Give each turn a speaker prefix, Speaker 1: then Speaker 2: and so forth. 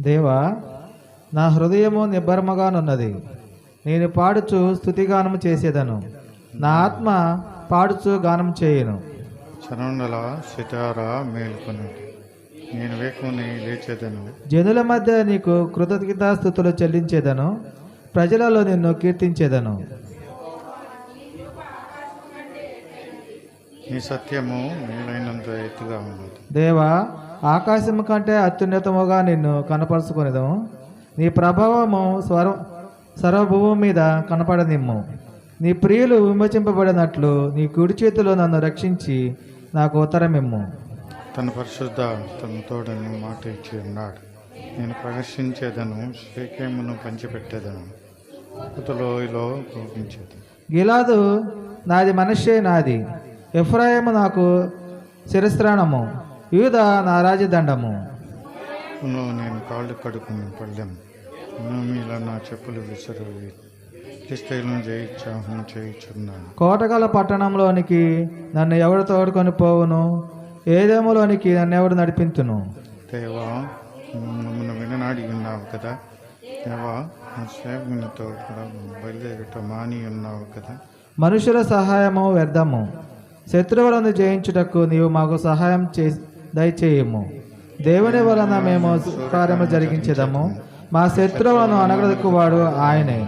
Speaker 1: దేవా నా హృదయము నిబ్బరముగానున్నది. నేను పాడుచు స్థుతిగానము చేసేదను. నా ఆత్మ పాడుచు గానం చేయును.
Speaker 2: చరణుల సితార మేల్కొని. నేను వేకుని లేచేదను.
Speaker 1: జనుల మధ్య నీకు కృతజ్ఞతాస్థుతులు చెల్లించేదను. ప్రజలలో నిన్ను కీర్తించేదను.
Speaker 2: నీ సత్యము మేలైనంత ఎత్తుగా ఉన్నది.
Speaker 1: దేవా ఆకాశము కంటే అత్యున్నతముగా నిన్ను కనపరుచుకునేదము. నీ ప్రభావము స్వర సర్వభూమి మీద కనపడనిమ్ము. నీ ప్రియులు విమోచింపబడినట్లు నీ కుడి చేతిలో నన్ను రక్షించి నాకు ఉత్తరమిమ్ము.
Speaker 2: తన పరిశుద్ధ తన తోడని మాట ఇచ్చి ఉన్నాడు. నేను ప్రదర్శించేదను శేకేమును పంచిపెట్టేదను. కుతలోయలో కోపించేది
Speaker 1: గిలాదు నాది మనషే నాది. ఎఫ్రాయిము నాకు శిరస్త్రాణము. యూద నా రాజదండము.
Speaker 2: నేను కాళ్ళు కడుకుని పళ్ళెం మీలా నా చెప్పులు విసురు క్రిస్తైలను జయించాహం చేయించున్నాను
Speaker 1: కోటగల పట్టణంలోనికి నన్ను ఎవడు తోడుకొని పోవును? ఏదేములోనికి నన్ను ఎవడు నడిపించును
Speaker 2: దేవా మమ్మల్ని విననాడి ఉన్నావు కదా. దేవా నా సేవకునితో కూడా బయలుదేరట మాని ఉన్నావు కదా.
Speaker 1: మనుషుల సహాయము వ్యర్థము. శత్రువులను జయించుటకు నీవు మాకు సహాయం చే దయచేయము. దేవుని వలన మేము కార్యము జరిగించేదము. మా శత్రువులను అనగదక్కువాడు ఆయనే.